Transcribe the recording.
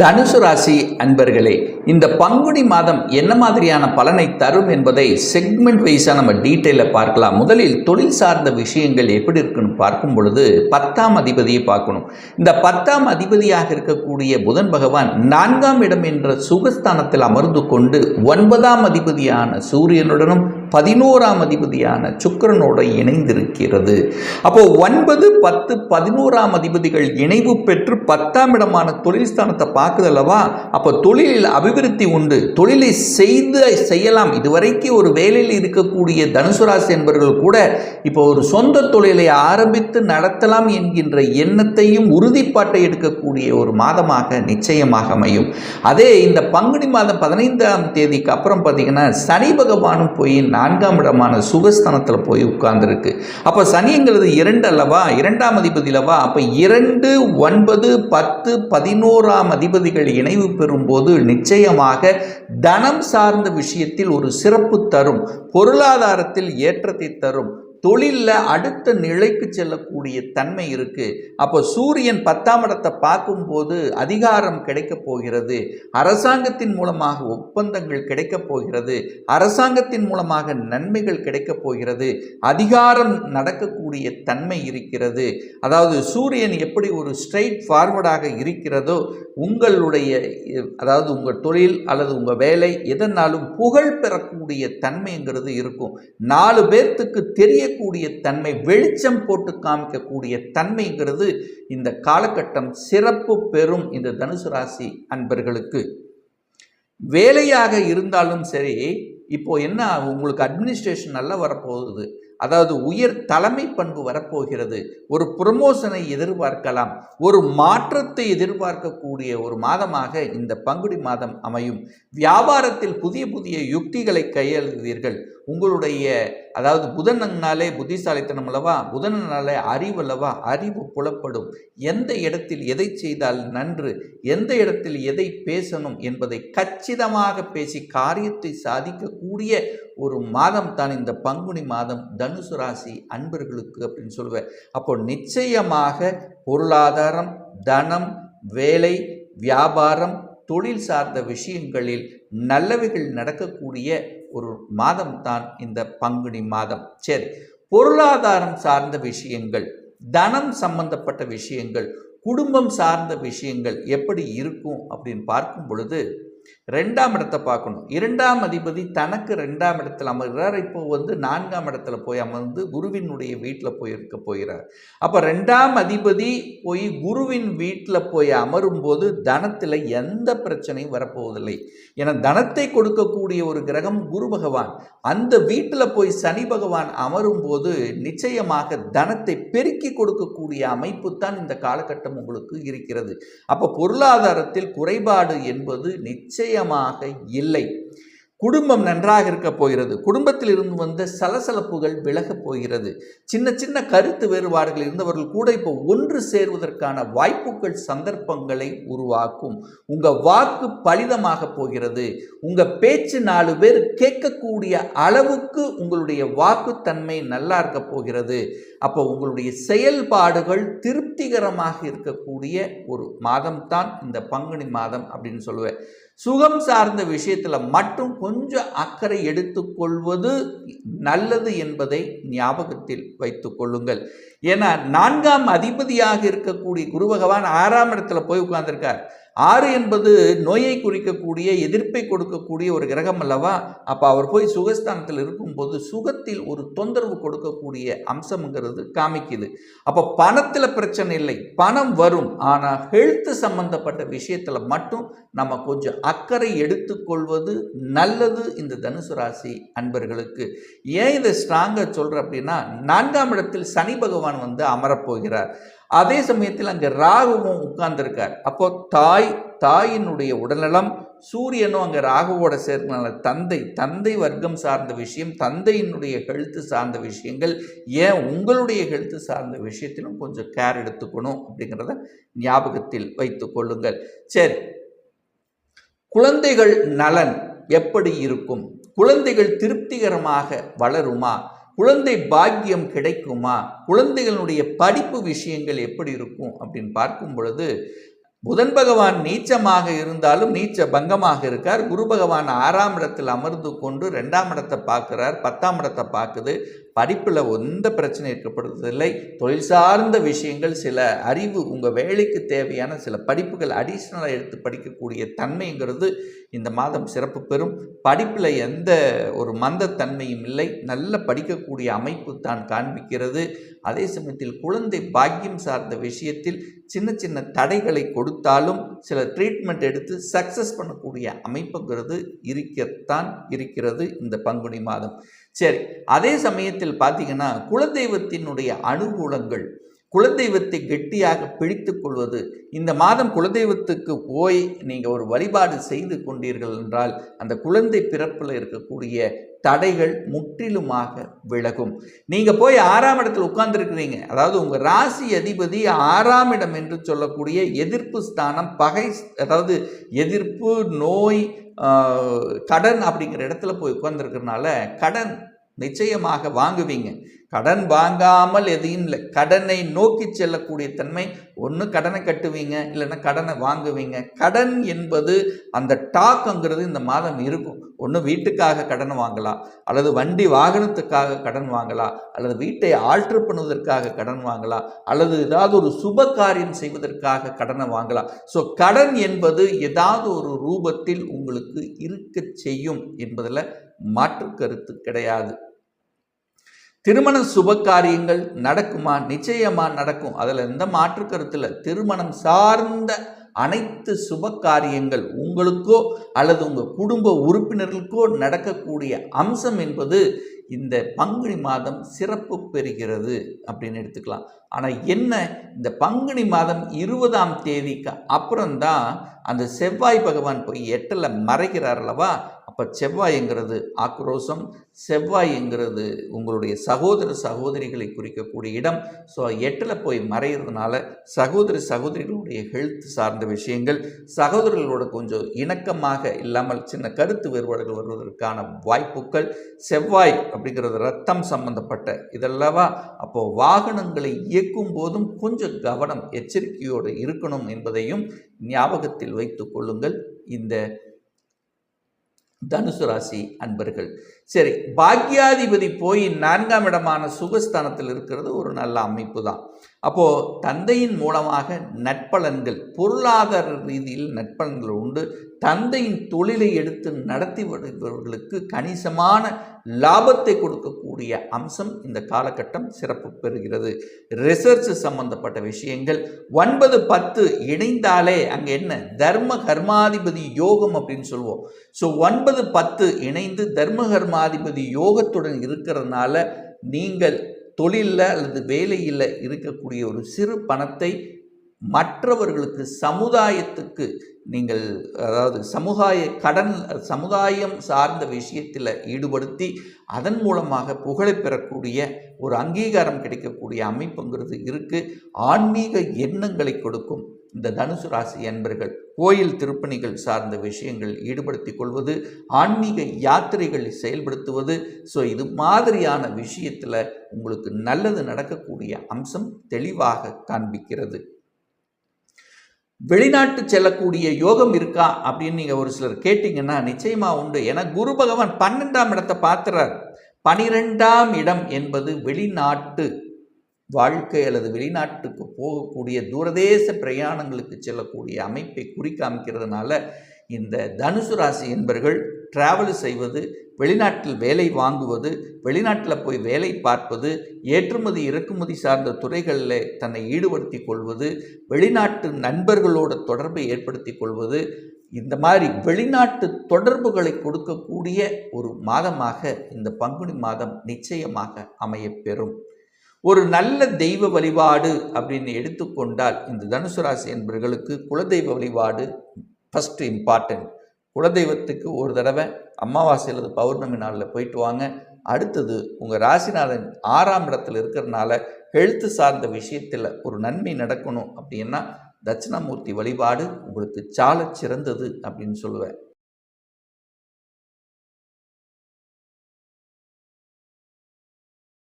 தனுசு ராசி அன்பர்களே இந்த பங்குனி மாதம் என்ன மாதிரியான பலனை தரும் என்பதை செக்மெண்ட் வைஸாக நம்ம டீட்டெயிலில் பார்க்கலாம். முதலில் தொழில் சார்ந்த விஷயங்கள் எப்படி இருக்குன்னு பார்க்கும் பொழுது பத்தாம் அதிபதியை பார்க்கணும். இந்த பத்தாம் அதிபதியாக இருக்கக்கூடிய புதன் பகவான் நான்காம் இடம் என்ற சுகஸ்தானத்தில் அமர்ந்து கொண்டு ஒன்பதாம் அதிபதியான சூரியனுடனும் பதினோராம் அதிபதியான சுக்கரனோட இணைந்திருக்கிறது. அப்போ ஒன்பது பத்து பதினோராம் அதிபதிகள் இணைவு பெற்று பத்தாம் இடமான தொழில் ஸ்தானத்தை பார்க்குதல்லவா அப்போ தொழிலில் அபிவிருத்தி உண்டு. தொழிலை செய்து செய்யலாம். இதுவரைக்கும் ஒரு வேலையில் இருக்கக்கூடிய தனுசு ராசி என்பவர்கள் கூட இப்போ ஒரு சொந்த தொழிலை ஆரம்பித்து நடத்தலாம் என்கின்ற எண்ணத்தையும் உறுதிப்பாட்டை எடுக்கக்கூடிய ஒரு மாதமாக நிச்சயமாக அமையும். அதே இந்த பங்குனி மாதம் பதினைந்தாம் தேதிக்கு அப்புறம் பார்த்தீங்கன்னா சனி பகவானும் போய் நான்காம் இடமான சுகஸ்தானத்தில் போய் உட்கார்ந்துருக்கு. அப்போ சனிங்கிறது இரண்டு அல்லவா? இரண்டாம் அதிபதி அல்லவா? அப்போ இரண்டு ஒன்பது பத்து பதினோராம் அதிபதிகள் இணைவு பெறும்போது நிச்சயமாக தனம் சார்ந்த விஷயத்தில் ஒரு சிறப்பு தரும். பொருளாதாரத்தில் ஏற்றத்தை தரும். தொழிலில் அடுத்த நிலைக்கு செல்லக்கூடிய தன்மை இருக்குது அப்போ சூரியன் பத்தாம் இடத்தை பார்க்கும்போது அதிகாரம் கிடைக்கப் போகிறது. அரசாங்கத்தின் மூலமாக ஒப்பந்தங்கள் கிடைக்கப் போகிறது. அரசாங்கத்தின் மூலமாக நன்மைகள் கிடைக்கப் போகிறது. அதிகாரம் நடக்கக்கூடிய தன்மை இருக்கிறது. அதாவது சூரியன் எப்படி ஒரு ஸ்ட்ரைட் ஃபார்வர்டாக இருக்கிறதோ உங்களுடைய அதாவது உங்கள் தொழில் அல்லது உங்கள் வேலை எதனாலும் புகழ் பெறக்கூடிய தன்மைங்கிறது இருக்கும். நாலு பேர்த்துக்கு தெரிய தெரியக்கூடிய தன்மை வெளிச்சம் போட்டு காமிக்கக்கூடிய தன்மைங்கிறது இந்த காலகட்டம் சிறப்பு பெறும் இந்த தனுசு ராசி அன்பர்களுக்கு. வேலையாக இருந்தாலும் சரி இப்போ என்ன உங்களுக்கு அட்மினிஸ்ட்ரேஷன் நல்லா வரப்போகுது. அதாவது உயர் தலைமை பண்பு வரப்போகிறது. ஒரு ப்ரொமோஷனை எதிர்பார்க்கலாம். ஒரு மாற்றத்தை எதிர்பார்க்கக்கூடிய ஒரு மாதமாக இந்த பங்குடி மாதம் அமையும். வியாபாரத்தில் புதிய புதிய யுக்திகளை கையாளுவீர்கள் உங்களுடைய அதாவது புதனங்கனாலே புத்திசாலித்தனம் அல்லவா? புதனனாலே அறிவு அல்லவா? அறிவு புலப்படும். எந்த இடத்தில் எதை செய்தால் நன்று? எந்த இடத்தில் எதை பேசணும் என்பதை கச்சிதமாக பேசி காரியத்தை சாதிக்கக்கூடிய ஒரு மாதம் தான் இந்த பங்குனி மாதம். தனுசு ராசி அன்பர்களுக்கு அப்படின்னு சொல்லுவேன். அப்போ நிச்சயமாக பொருளாதாரம் தனம் வேலை வியாபாரம் தொழில் சார்ந்த விஷயங்களில் நல்லவைகள் நடக்கக்கூடிய ஒரு மாதம் தான் இந்த பங்குனி மாதம். சரி பொருளாதாரம் சார்ந்த விஷயங்கள் தனம் சம்பந்தப்பட்ட விஷயங்கள் குடும்பம் சார்ந்த விஷயங்கள் எப்படி இருக்கும் அப்படின்னு பார்க்கும் பொழுது ரெண்டாம் இடத்தை பார்க்கணும். இரண்டாம் அதிபதி தனக்கு ரெண்டாம் இடத்தில் அமர்கிறார். இப்போ வந்து நான்காம் இடத்துல போய் அமர்ந்து குருவினுடைய வீட்டில் போய் இருக்க போகிறார். அப்போ ரெண்டாம் அதிபதி போய் குருவின் வீட்டில் போய் அமரும்போது தனத்தில் எந்த பிரச்சனையும் வரப்போவதில்லை. ஏன்னா தனத்தை கொடுக்கக்கூடிய ஒரு கிரகம் குரு பகவான். அந்த வீட்டில் போய் சனி பகவான் அமரும்போது நிச்சயமாக தனத்தை பெருக்கி கொடுக்கக்கூடிய அமைப்பு தான் இந்த காலகட்டம் உங்களுக்கு இருக்கிறது. அப்போ பொருளாதாரத்தில் குறைபாடு என்பது நிச்சயமாக இல்லை. குடும்பம் நன்றாக இருக்க போகிறது. குடும்பத்தில் இருந்து வந்த சலசலப்புகள் விலகப் போகிறது. சின்ன சின்ன கருத்து வேறுபாடுகள் இருந்தவர்கள் கூட இப்போ ஒன்று சேர்வதற்கான வாய்ப்புகள் சந்தர்ப்பங்களை உருவாக்கும். உங்கள் வாக்கு பலிதமாக போகிறது. உங்கள் பேச்சு நாலு பேர் கேட்கக்கூடிய அளவுக்கு உங்களுடைய வாக்குத்தன்மை நல்லா இருக்க போகிறது. அப்போ உங்களுடைய செயல்பாடுகள் திருப்திகரமாக இருக்கக்கூடிய ஒரு மாதம் தான் இந்த பங்குனி மாதம் அப்படின்னு சொல்லுவேன். சுகம் சார்ந்த விஷயத்தில் மட்டும் கொஞ்சம் அக்கறை எடுத்துக்கொள்வது நல்லது என்பதை ஞாபகத்தில் வைத்து கொள்ளுங்கள். ஏன்னா நான்காம் அதிபதியாக இருக்கக்கூடிய குரு பகவான் ஆறாம் இடத்துல போய் உட்கார்ந்துருக்கார். ஆறு என்பது நோயை குறிக்கக்கூடிய எதிர்ப்பை கொடுக்கக்கூடிய ஒரு கிரகம் அல்லவா? அப்போ அவர் போய் சுகஸ்தானத்தில் இருக்கும்போது சுகத்தில் ஒரு தொந்தரவு கொடுக்கக்கூடிய அம்சம்ங்கிறது காமிக்குது. அப்போ பணத்தில் பிரச்சனை இல்லை. பணம் வரும். ஆனால் ஹெல்த் சம்பந்தப்பட்ட விஷயத்தில் மட்டும் நம்ம கொஞ்சம் அக்கறை எடுத்துக்கொள்வது நல்லது இந்த தனுசு ராசி அன்பர்களுக்கு. ஏன் இதை ஸ்ட்ராங்காக சொல்கிறேன் அப்படின்னா நான்காம் இடத்தில் சனி பகவான் வந்து அமரப்போகிறார் அதே சமயத்தில் அங்கே ராகுவும் உட்கார்ந்துருக்கார். அப்போ தாய் தாயினுடைய உடல்நலம் சூரியனும் அங்கே ராகுவோட சேர்க்கனால தந்தை தந்தை வர்க்கம் சார்ந்த விஷயம் தந்தையினுடைய ஹெல்த்து சார்ந்த விஷயங்கள் ஏன் உங்களுடைய ஹெல்த்து சார்ந்த விஷயத்திலும் கொஞ்சம் கேர் எடுத்துக்கணும் அப்படிங்கிறத ஞாபகத்தில் வைத்து கொள்ளுங்கள். சரி. குழந்தைகள் நலன் எப்படி இருக்கும்? குழந்தைகள் திருப்திகரமாக வளருமா? குழந்தை பாக்கியம் கிடைக்குமா? குழந்தைகளுடைய படிப்பு விஷயங்கள் எப்படி இருக்கும் அப்படின்னு பார்க்கும் பொழுது புதன் பகவான் நீச்சமாக இருந்தாலும் நீச்ச பங்கமாக இருக்கார். குரு பகவான் ஆறாம் இடத்தில் அமர்ந்து கொண்டு ரெண்டாம் இடத்தை பார்க்குறார் பத்தாம் இடத்தை பார்க்குது. படிப்பில் எந்த பிரச்சனை ஏற்படுவதில்லை தொழில் சார்ந்த விஷயங்கள் சில அறிவு உங்கள் வேலைக்கு தேவையான சில படிப்புகள் அடிஷ்னலாக எடுத்து படிக்கக்கூடிய தன்மைங்கிறது இந்த மாதம் சிறப்பு பெறும். படிப்பில் எந்த ஒரு மந்தத்தன்மையும் இல்லை. நல்ல படிக்கக்கூடிய அமைப்பு தான் காண்பிக்கிறது. அதே சமயத்தில் குழந்தை பாக்கியம் சார்ந்த விஷயத்தில் சின்ன சின்ன தடைகளை கொடுத்தாலும் சில ட்ரீட்மெண்ட் எடுத்து சக்ஸஸ் பண்ணக்கூடிய அமைப்புங்கிறது இருக்கத்தான் இருக்கிறது இந்த பங்குனி மாதம். சரி அதே சமயத்தில் பார்த்தீங்கன்னா குலதெய்வத்தினுடைய அனுகூலங்கள் குலதெய்வத்தை கெட்டியாக பிடித்து கொள்வது. இந்த மாதம் குலதெய்வத்துக்கு போய் நீங்கள் ஒரு வழிபாடு செய்து கொண்டீர்கள் என்றால் அந்த குழந்தை பிறப்பில் இருக்கக்கூடிய தடைகள் முற்றிலுமாக விலகும். நீங்கள் போய் ஆறாம் இடத்தில் உட்கார்ந்துருக்கிறீங்க. அதாவது உங்கள் ராசி அதிபதி ஆறாம் இடம் என்று சொல்லக்கூடிய எதிர்ப்பு ஸ்தானம் பகை அதாவது எதிர்ப்பு நோய் கடன் அப்படிங்கிற இடத்துல போய் உட்கார்ந்துருக்கிறனால கடன் நிச்சயமாக வாங்குவீங்க. கடன் வாங்காமல் எதையும் இல்லை. கடனை நோக்கி செல்லக்கூடிய தன்மை ஒன்று கடனை கட்டுவீங்க இல்லைன்னா கடனை வாங்குவீங்க. கடன் என்பது அந்த டாக்ங்கிறது இந்த மாதம் இருக்கும். ஒன்று வீட்டுக்காக கடன் வாங்கலாம் அல்லது வண்டி வாகனத்துக்காக கடன் வாங்கலாம் அல்லது வீட்டை ஆல்ட்ரு பண்ணுவதற்காக கடன் வாங்கலாம் அல்லது ஏதாவது ஒரு சுப காரியம் செய்வதற்காக கடனை வாங்கலாம். ஸோ கடன் என்பது ஏதாவது ஒரு ரூபத்தில் உங்களுக்கு இருக்க செய்யும் என்பதில் மாற்று கருத்து கிடையாது. திருமண சுப காரியங்கள் நடக்குமா? நிச்சயமா நடக்கும். அதில் எந்த மாற்று கருத்தில் திருமணம் சார்ந்த அனைத்து சுப காரியங்கள் உங்களுக்கோ அல்லது உங்கள் குடும்ப உறுப்பினர்களுக்கோ நடக்கக்கூடிய அம்சம் என்பது இந்த பங்குனி மாதம் சிறப்பு பெறுகிறது அப்படின்னு எடுத்துக்கலாம். ஆனால் என்ன? இந்த பங்குனி மாதம் இருபதாம் தேதிக்கு அப்புறம்தான் அந்த செவ்வாய் பகவான் போய் எட்டில் மறைகிறார் அல்லவா? அப்போ செவ்வாய்ங்கிறது ஆக்ரோஷம் செவ்வாய்ங்கிறது உங்களுடைய சகோதர சகோதரிகளை குறிக்கக்கூடிய இடம். ஸோ எட்டில் போய் மறைகிறதுனால சகோதர சகோதரிகளுடைய ஹெல்த் சார்ந்த விஷயங்கள் சகோதரர்களோட கொஞ்சம் இணக்கமாக இல்லாமல் சின்ன கருத்து வேறுபாடுகள் வருவதற்கான வாய்ப்புகள் செவ்வாய் அப்படிங்கிறது ரத்தம் சம்பந்தப்பட்ட இதல்லவா? அப்போது வாகனங்களை இயக்கும் போதும் கொஞ்சம் கவனம் எச்சரிக்கையோடு இருக்கணும் என்பதையும் ஞாபகத்தில் வைத்து கொள்ளுங்கள். இந்த தனுசு ராசி அன்பர்கள். சரி பாக்யாதிபதி போய் நான்காம் இடமான சுகஸ்தானத்தில் இருக்கிறது ஒரு நல்ல அமைப்பு தான் அப்போது தந்தையின் மூலமாக நட்பலன்கள் பொருளாதார ரீதியில் நட்பலன்கள் உண்டு. தந்தையின் தொழிலை எடுத்து நடத்தி வருபவர்களுக்கு கணிசமான லாபத்தை கொடுக்கக்கூடிய அம்சம் இந்த காலகட்டம் சிறப்பு பெறுகிறது. ரிசர்ச் சம்பந்தப்பட்ட விஷயங்கள். ஒன்பது பத்து இணைந்தாலே அங்கே என்ன? தர்ம கர்மாதிபதி யோகம் அப்படின்னு சொல்லுவோம் ஸோ ஒன்பது பத்து இணைந்து தர்ம கர்மாதிபதி யோகத்துடன் இருக்கிறதுனால நீங்கள் தொழிலில் அல்லது வேலையில் இருக்கக்கூடிய ஒரு சிறு பணத்தை மற்றவர்களுக்கு சமுதாயத்துக்கு நீங்கள் அதாவது சமுதாய கடன் சமுதாயம் சார்ந்த விஷயத்தில் ஈடுபடுத்தி அதன் மூலமாக புகழை பெறக்கூடிய ஒரு அங்கீகாரம் கிடைக்கக்கூடிய அமைப்புங்கிறது இருக்குது ஆன்மீக எண்ணங்களை கொடுக்கும். இந்த தனுசு ராசி என்பர்கள் கோயில் திருப்பணிகள் சார்ந்த விஷயங்கள் ஈடுபடுத்தி கொள்வது ஆன்மீக யாத்திரைகளை செயல்படுத்துவது ஸோ இது மாதிரியான விஷயத்தில் உங்களுக்கு நல்லது நடக்கக்கூடிய அம்சம் தெளிவாக காண்பிக்கிறது. வெளிநாட்டு செல்லக்கூடிய யோகம் இருக்கா அப்படின்னு நீங்கள் ஒரு சிலர் கேட்டிங்கன்னா நிச்சயமாக உண்டு. ஏன்னா குரு பகவான் பன்னெண்டாம் இடத்தை பார்த்துறார். பனிரெண்டாம் இடம் என்பது வெளிநாட்டு வாழ்க்கை அல்லது வெளிநாட்டுக்கு போகக்கூடிய தூரதேச பிரயாணங்களுக்கு செல்லக்கூடிய அமைப்பை குறிக்காமிக்கிறதுனால இந்த தனுசு ராசி என்பர்கள் டிராவல் செய்வது வெளிநாட்டில் வேலை வாங்குவது வெளிநாட்டில் போய் வேலை பார்ப்பது ஏற்றுமதி இறக்குமதி சார்ந்த துறைகளில் தன்னை ஈடுபடுத்தி கொள்வது வெளிநாட்டு நண்பர்களோட தொடர்பை ஏற்படுத்தி கொள்வது இந்த மாதிரி வெளிநாட்டு தொடர்புகளை கொடுக்கக்கூடிய ஒரு மாதமாக இந்த பங்குனி மாதம் நிச்சயமாக அமையப்பெறும் ஒரு நல்ல தெய்வ வழிபாடு அப்படின்னு எடுத்துக்கொண்டால் இந்த தனுசு ராசி என்பவர்களுக்கு குலதெய்வ வழிபாடு ஃபஸ்ட்டு இம்பார்ட்டன்ட் குலதெய்வத்துக்கு ஒரு தடவை அமாவாசை அல்லது பௌர்ணமி நாளில் போயிட்டு வாங்க. அடுத்தது உங்கள் ராசிநாதன் ஆறாம் இடத்துல இருக்கிறனால ஹெல்த்து சார்ந்த விஷயத்தில் ஒரு நன்மை நடக்கணும் அப்படின்னா தட்சிணாமூர்த்தி வழிபாடு உங்களுக்கு சால சிறந்தது அப்படின்னு சொல்லுவேன்.